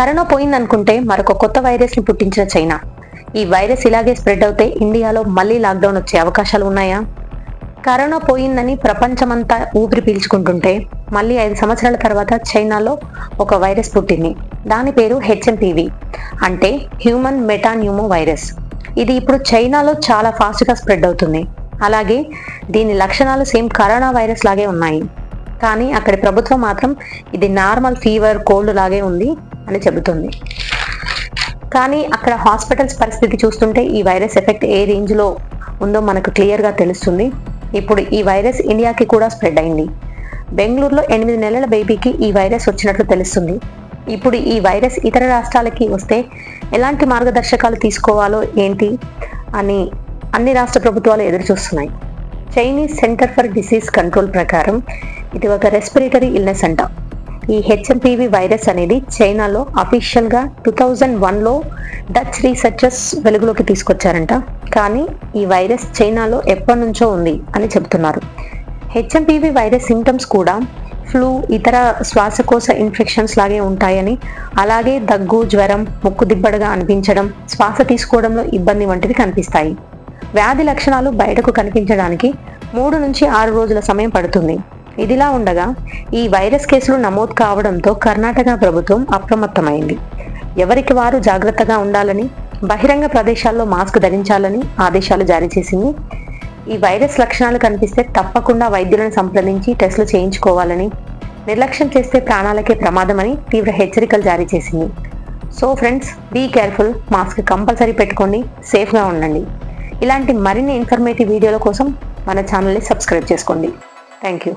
Corona పోయిందనుకుంటే మరొక కొత్త వైరస్ని పుట్టించిన చైనా. ఈ వైరస్ ఇలాగే స్ప్రెడ్ అవుతే ఇండియాలో మళ్ళీ లాక్డౌన్ వచ్చే అవకాశాలు ఉన్నాయా? కరోనా పోయిందని ప్రపంచమంతా ఊపిరి పీల్చుకుంటుంటే మళ్ళీ ఐదు సంవత్సరాల తర్వాత చైనాలో ఒక వైరస్ పుట్టింది. దాని పేరు హెచ్ఎంపివి. అంటే హ్యూమన్ మెటాన్యూమో వైరస్. ఇది ఇప్పుడు చైనాలో చాలా ఫాస్ట్గా స్ప్రెడ్ అవుతుంది. అలాగే దీని లక్షణాలు సేమ్ కరోనా వైరస్ లాగే ఉన్నాయి. కానీ అక్కడి ప్రభుత్వం మాత్రం ఇది నార్మల్ ఫీవర్ కోల్డ్ లాగే ఉంది. అని చెబుతుంది. కానీ అక్కడ హాస్పిటల్స్ పరిస్థితి చూస్తుంటే ఈ వైరస్ ఎఫెక్ట్ ఏ రేంజ్లో ఉందో మనకు క్లియర్గా తెలుస్తుంది. ఇప్పుడు ఈ వైరస్ ఇండియాకి కూడా స్ప్రెడ్ అయింది. బెంగళూరులో ఎనిమిది నెలల బేబీకి ఈ వైరస్ వచ్చినట్లు తెలుస్తుంది. ఇప్పుడు ఈ వైరస్ ఇతర రాష్ట్రాలకి వస్తే ఎలాంటి మార్గదర్శకాలు తీసుకోవాలో ఏంటి అని అన్ని రాష్ట్ర ప్రభుత్వాలు ఎదురుచూస్తున్నాయి. Chinese center for disease control ప్రకారం ఇది ఒక రెస్పిరేటరీ ఇల్నెస్ అంట. ఈ హెచ్ఎంపివి వైరస్ అనేది చైనాలో అఫీషియల్గా టూ థౌజండ్ వన్లో డచ్ రీసెర్చర్స్ వెలుగులోకి తీసుకొచ్చారంట. కానీ ఈ వైరస్ చైనాలో ఎప్పటి నుంచో ఉంది అని చెబుతున్నారు. హెచ్ఎంపివి వైరస్ సిమ్టమ్స్ కూడా ఫ్లూ ఇతర శ్వాసకోశ ఇన్ఫెక్షన్స్ లాగే ఉంటాయని అలాగే దగ్గు జ్వరం ముక్కు దిబ్బడగా అనిపించడం శ్వాస తీసుకోవడంలో ఇబ్బంది వంటివి కనిపిస్తాయి. వ్యాధి లక్షణాలు బయటకు కనిపించడానికి మూడు నుంచి ఆరు రోజుల సమయం పడుతుంది. ఇదిలా ఉండగా ఈ వైరస్ కేసులు నమోదు కావడంతో కర్ణాటక ప్రభుత్వం అప్రమత్తమైంది. ఎవరికి వారు జాగ్రత్తగా ఉండాలని బహిరంగ ప్రదేశాల్లో మాస్క్ ధరించాలని ఆదేశాలు జారీ చేసింది. ఈ వైరస్ లక్షణాలు కనిపిస్తే తప్పకుండా వైద్యులను సంప్రదించి టెస్టులు చేయించుకోవాలని నిర్లక్ష్యం చేస్తే ప్రాణాలకే ప్రమాదమని తీవ్ర హెచ్చరికలు జారీ చేసింది. So friends be careful mask compulsory పెట్టుకోండి సేఫ్గా ఉండండి. ఇలాంటి మరిన్ని ఇన్ఫర్మేటివ్ వీడియోల కోసం మన ఛానల్ని సబ్స్క్రైబ్ చేసుకోండి. Thank you.